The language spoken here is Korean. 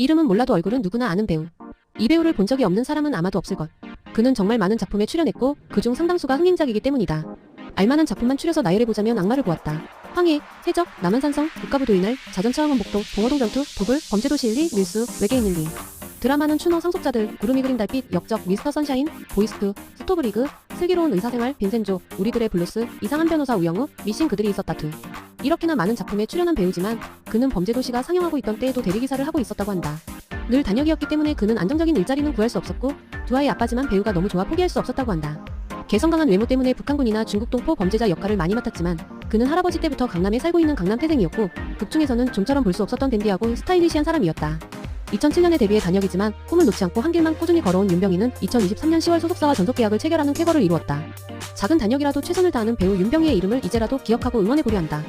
이름은 몰라도 얼굴은 누구나 아는 배우. 이 배우를 본 적이 없는 사람은 아마도 없을 것. 그는 정말 많은 작품에 출연했고 그중 상당수가 흥행작이기 때문이다. 알만한 작품만 추려서 나열해 보자면 악마를 보았다. 황해, 해적, 남한산성, 국가부도인을, 자전차항원 복도, 봉어동 전투, 도불, 범죄도시 1, 2, 밀수, 외계인 1, 2. 드라마는 추노 상속자들, 구름이 그린 달빛, 역적, 미스터 선샤인, 보이스트, 스토브리그, 슬기로운 의사생활, 빈센조, 우리들의 블루스, 이상한 변호사 우영우, 미신 그들이 있었다 투. 이렇게나 많은 작품에 출연한 배우지만 그는 범죄도시가 상영하고 있던 때에도 대리기사를 하고 있었다고 한다. 늘 단역이었기 때문에 그는 안정적인 일자리는 구할 수 없었고 두 아이 아빠지만 배우가 너무 좋아 포기할 수 없었다고 한다. 개성 강한 외모 때문에 북한군이나 중국 동포 범죄자 역할을 많이 맡았지만 그는 할아버지 때부터 강남에 살고 있는 강남 태생이었고 극중에서는 좀처럼 볼 수 없었던 댄디하고 스타일리시한 사람이었다. 2007년에 데뷔해 단역이지만 꿈을 놓지 않고 한 길만 꾸준히 걸어온 윤병희는 2023년 10월 소속사와 전속 계약을 체결하는 쾌거를 이루었다. 작은 단역이라도 최선을 다하는 배우 윤병희의 이름을 이제라도 기억하고 응원해 보려 한다.